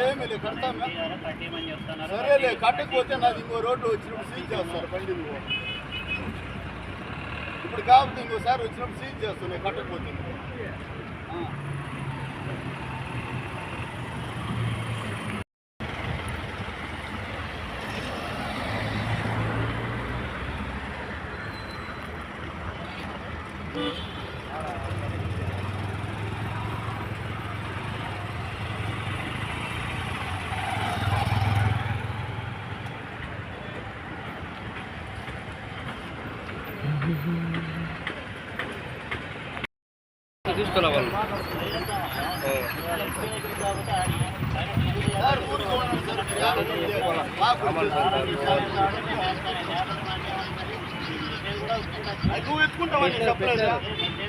ఏమి లేదు కడతాం సరేలే కట్టకపోతే నాది ఇంకో రోడ్డు వచ్చినప్పుడు సీజ్ చేస్తారు బండి నువ్వు ఇప్పుడు కాకపోతే ఇంకోసారి వచ్చినప్పుడు సీజ్ చేస్తున్నాయి కట్టకపోతే. ఆ. వాళ్ళు నువ్వు ఎత్తుకుంటావని చెప్పలేదు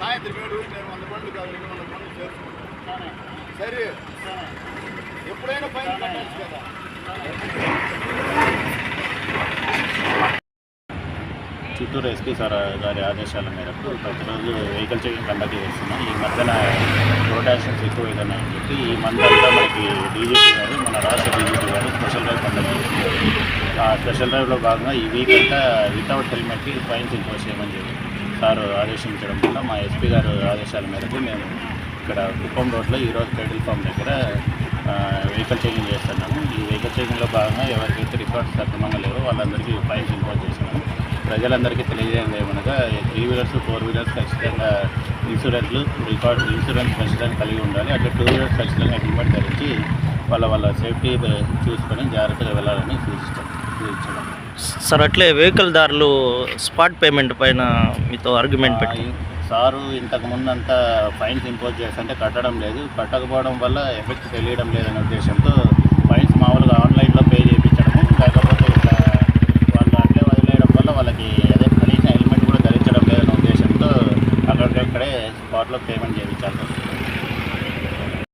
సాయంత్రం ఏడు నేను వంద పండ్లు కాదు రెండు వందల పండ్లు చేసుకుంటాను సరే. ఎప్పుడైనా పైన కట్టచ్చు కదా. చిత్తూరు ఎస్పీ సార్ గారి ఆదేశాల మేరకు ప్రతిరోజు వెహికల్ చెకింగ్ కండక్ట్ చేస్తున్నాం. ఈ మధ్యన రోడ్ యాక్సిడెంట్స్ ఎక్కువ చెప్పి ఈ మంత్ అంతా మనకి డీజీపీ గారు మన రాష్ట్ర డీజీపీ గారు స్పెషల్ డ్రైవ్ కండక్ట్ చేస్తున్నారు. ఆ స్పెషల్ డ్రైవ్లో భాగంగా ఈ వీక్ అంతా వితౌట్ హెల్మెట్కి ఫైన్స్ ఇంపోజ్ చేయమని చెప్పి సార్ ఆదేశించడం వల్ల మా ఎస్పీ గారు ఆదేశాల మేరకు మేము ఇక్కడ కుప్పం రోడ్లో ఈరోజు పెట్రోల్ పంప్ దగ్గర వెహికల్ చెకింగ్ చేస్తున్నాము. ఈ వెహికల్ చెకింగ్లో భాగంగా ఎవరికైతే రికార్డ్స్ సక్రమంగా లేవో వాళ్ళందరికీ ఫైన్స్ ఇంపోజ్ చేస్తున్నాము. ప్రజలందరికీ తెలియజేయండి ఏమనగా త్రీ వీలర్స్ ఫోర్ వీలర్స్ ఖచ్చితంగా ఇన్సూరెన్స్లు రికార్డ్ ఇన్సూరెన్స్ ఖచ్చితంగా కలిగి ఉండాలి. అట్లా టూ వీలర్స్ ఖచ్చితంగా హెల్మెట్ ధరించి వాళ్ళ వాళ్ళ సేఫ్టీ చూసుకొని జాగ్రత్తగా వెళ్ళాలని సూచిస్తాం. సూచించడం. సార్ అట్లే వెహికల్ దారులు స్పాట్ పేమెంట్ పైన మీతో ఆర్గ్యుమెంట్ పెట్టి సారు ఇంతకు ముందు అంతా ఫైన్స్ ఇంపోజ్ చేస్తుంటే కట్టడం లేదు. కట్టకపోవడం వల్ల ఎఫెక్ట్ తెలియడం లేదనే ఉద్దేశంతో ఫైన్స్ మామూలుగా ఆన్లైన్లో పే చేయించడము లేకపోతే వాళ్ళు అట్లే వదిలేయడం వల్ల వాళ్ళకి అదే కనీసం హెల్మెట్ కూడా ధరించడం లేదనే ఉద్దేశంతో అక్కడికక్కడే స్పాట్లో పేమెంట్ వస్తుంది